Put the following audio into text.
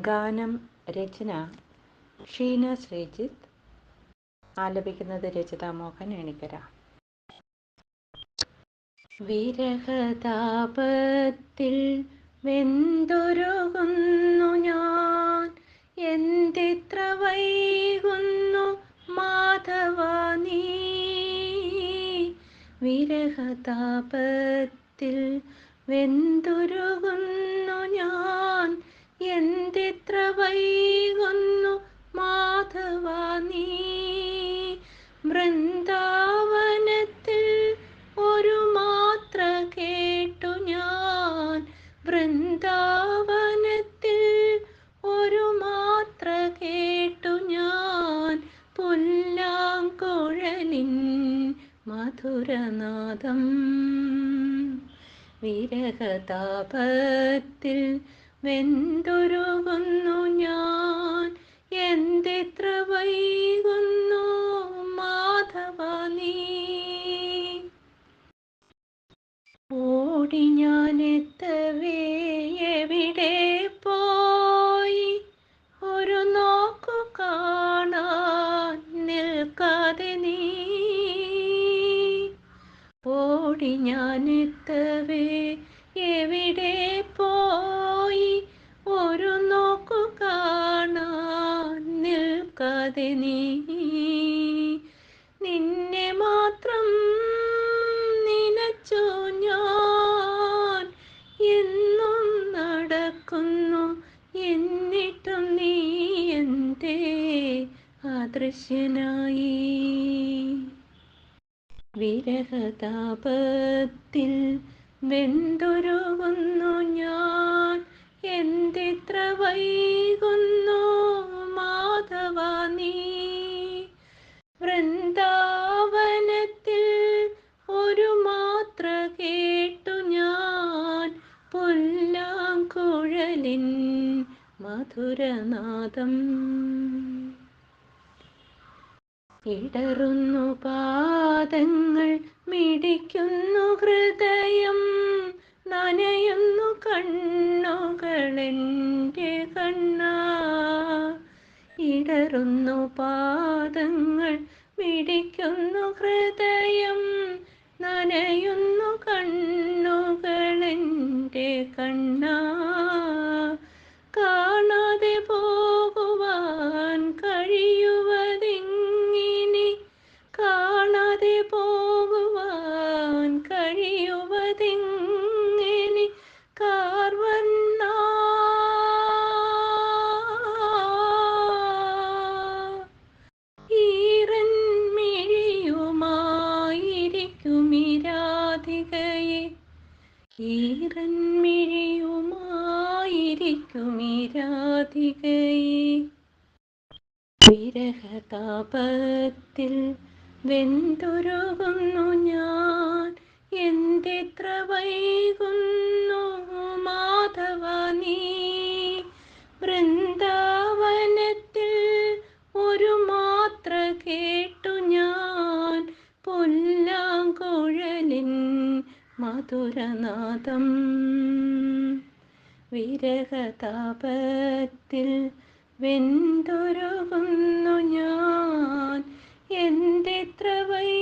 ഗാനം രചന ഷീന ശ്രീജിത്ത്. ആലപിക്കുന്നത് രചിത മോഹൻ എണിക്കര വിരഹതാപത്തിൽ വെന്തുരുകുന്നു ഞാൻ. എന്തിത്ര വൈകുന്നു മാധവ നീ. വിരഹതാപത്തിൽ വെന്തുരുകുന്നു ഞാൻ. വൃന്ദാവനത്തിൽ ഒരു മാത്ര കേട്ടു ഞാൻ. വൃന്ദാവനത്തിൽ ഒരു മാത്ര കേട്ടു ഞാൻ. പുല്ലാങ്കുഴലിൻ മധുരനാദം. വിരഹതാപത്തിൽ വെന്തുരുകുന്നു ഞാൻ. എന്തിത്ര വൈകുന്നു നീ. ഓടി ഞാൻ എത്തവേ എവിടെ പോയി? ഒരു നോക്കു കാണാൻ നിൽക്കാതെ നീ. ഓടി ഞാൻ എത്തവേ എവിടെ പോയി? ഒരു നോക്കു കാണാൻ നിൽക്കാതെ നീ. നിന്നെ മാത്രം നിനച്ചോ ഞാൻ. എന്നും നടക്കുന്നു എന്നിട്ടും നീ എന്തേ അദൃശ്യനായി. വിരഹതാപത്തിൽ വെന്തുരുകുന്നു ഞാൻ. എന്തിത്ര വൈകുന്നു പുല്ലാങ്കുഴലിൻ മധുരനാദം. ഇടറുന്നു പാദങ്ങൾ മിടിക്കുന്നു ഹൃദയം. നനയുന്നു കണ്ണുകളെന്റെ കണ്ണ ഇടറുന്നു പാദങ്ങൾ മിടിക്കുന്നു ഹൃദയം. നനയുന്നു കണ്ണുകളെന്റെ കണ്ണ ഈറൻ മിഴിയുമായിരിക്കുമിരാധികയെ വിരഹതാപത്തിൽ വെന്തുരുകുന്നു ഞാൻ എന്തിത്ര വൈകുന്നു മാധവ. മധുരനാദം. വിരഹതാപത്തിൽ വെന്തുരുകുന്നു ഞാൻ. എന്തിത്ര വൈകുന്നു